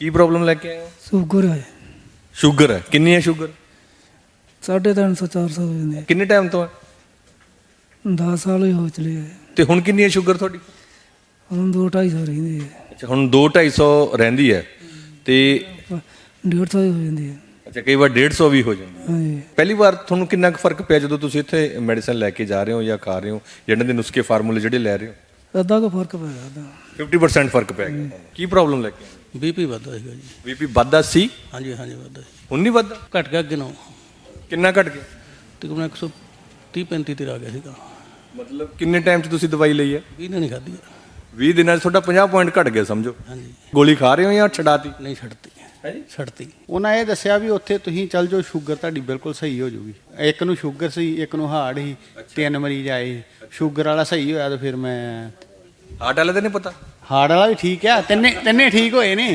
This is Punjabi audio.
ਕੀ ਪ੍ਰੋਬਲਮ ਲੈ ਕੇ ਆਏ ਹੋ? ਸ਼ੂਗਰ ਹੈ। ਸ਼ੂਗਰ ਹੈ। ਕਿੰਨੀ ਹੈ ਸ਼ੂਗਰ ਸਾਢੇ ਤਿੰਨ ਸੌ ਚਾਰ ਸੌ ਹੋ ਜਾਂਦੇ ਕਿੰਨੇ ਟਾਈਮ ਤੋਂ ਹੈ? 10 ਸਾਲ ਹੀ ਹੋ ਚਲੇ ਹੈ। ਤੇ ਹੁਣ ਕਿੰਨੀ ਹੈ ਸ਼ੂਗਰ ਤੁਹਾਡੀ? ਹੁਣ ਦੋ ਢਾਈ ਸੌ ਰਹਿੰਦੀ ਹੈ। ਅੱਛਾ ਹੁਣ 2 250 ਰਹਿੰਦੀ ਹੈ। ਤੇ ਪ- ਡੇਢ ਸੌ ਹੀ ਹੋ ਜਾਂਦੀ ਹੈ। ਅੱਛਾ ਕਈ ਵਾਰ 150 ਵੀ ਹੋ ਜਾਂਦੀ ਹੈ। ਹਾਂਜੀ। ਪਹਿਲੀ ਵਾਰ ਤੁਹਾਨੂੰ ਕਿੰਨਾ ਕੁ ਫ਼ਰਕ ਪਿਆ ਜਦੋਂ ਤੁਸੀਂ ਇੱਥੇ ਮੈਡੀਸਨ ਲੈ ਕੇ ਜਾ ਰਹੇ ਹੋ ਜਾਂ ਖਾ ਰਹੇ ਹੋ? ਜਿਹੜੇ ਦੇ ਨੁਸਖੇ ਫਾਰਮੂਲੇ ਜਿਹੜੇ ਲੈ ਰਹੇ ਹੋ? ਅੱਧਾ ਕੁ ਫ਼ਰਕ ਪੈ ਅੱਧਾ। 50% ਫ਼ਰਕ ਪੈ ਗਿਆ। ਕੀ ਪ੍ਰੋਬਲਮ ਲੈ ਕੇ ਆਏ ਬੀਪੀ ਵੱਧਦਾ ਸੀਗਾ ਜੀ। ਬੀਪੀ ਵੱਧਦਾ ਸੀ? ਹਾਂਜੀ ਹਾਂਜੀ ਵੱਧਦਾ ਸੀ। ਹੁਣ ਨਹੀਂ ਵੱਧਦਾ? ਘਟ ਗਿਆ ਅੱਗੇ ਨਾਲੋਂ। ਕਿੰਨਾ ਘਟ ਗਿਆ? ਤਕਰੀਬਨ 130 35 ਤੇ ਆ ਗਿਆ ਸੀਗਾ। ਮਤਲਬ ਕਿੰਨੇ ਟਾਈਮ 'ਚ ਤੁਸੀਂ ਦਵਾਈ ਲਈ ਹੈ? 20 ਨੇ ਨਹੀਂ ਖਾਧੀ 20 ਦਿਨਾਂ 'ਚ ਤੁਹਾਡਾ 50 ਪੁਆਇੰਟ ਘਟ ਗਿਆ ਸਮਝੋ। ਹਾਂਜੀ। ਗੋਲੀ ਖਾ ਰਹੇ ਹੋ ਜਾਂ ਛਡਾਤੀ? ਨਹੀਂ ਛੱਡਤੀ। ਹਾਂਜੀ ਛੱਡਤੀ। ਉਹਨਾਂ ਇਹ ਦੱਸਿਆ ਵੀ ਉੱਥੇ ਤੁਸੀਂ ਚੱਲ ਜਾਓ ਸ਼ੂਗਰ ਤੁਹਾਡੀ ਬਿਲਕੁਲ ਸਹੀ ਹੋ ਜਾਊਗੀ ਇੱਕ ਨੂੰ ਸ਼ੂਗਰ ਸੀ ਇੱਕ ਨੂੰ ਹਾਰਟ ਸੀ ਤਿੰਨ ਮਰੀਜ਼ ਆਏ ਸ਼ੂਗਰ ਵਾਲਾ ਸਹੀ ਹੋਇਆ ਤਾਂ ਫਿਰ ਮੈਂ ਹਾਰਟ ਵਾਲੇ ਦਾ ਨਹੀਂ ਪਤਾ? ਹਾਰਟ ਵਾਲਾ ਵੀ ਠੀਕ ਆ ਤਿੰਨੇ ਤਿੰਨੇ ਠੀਕ ਹੋਏ ਨੇ।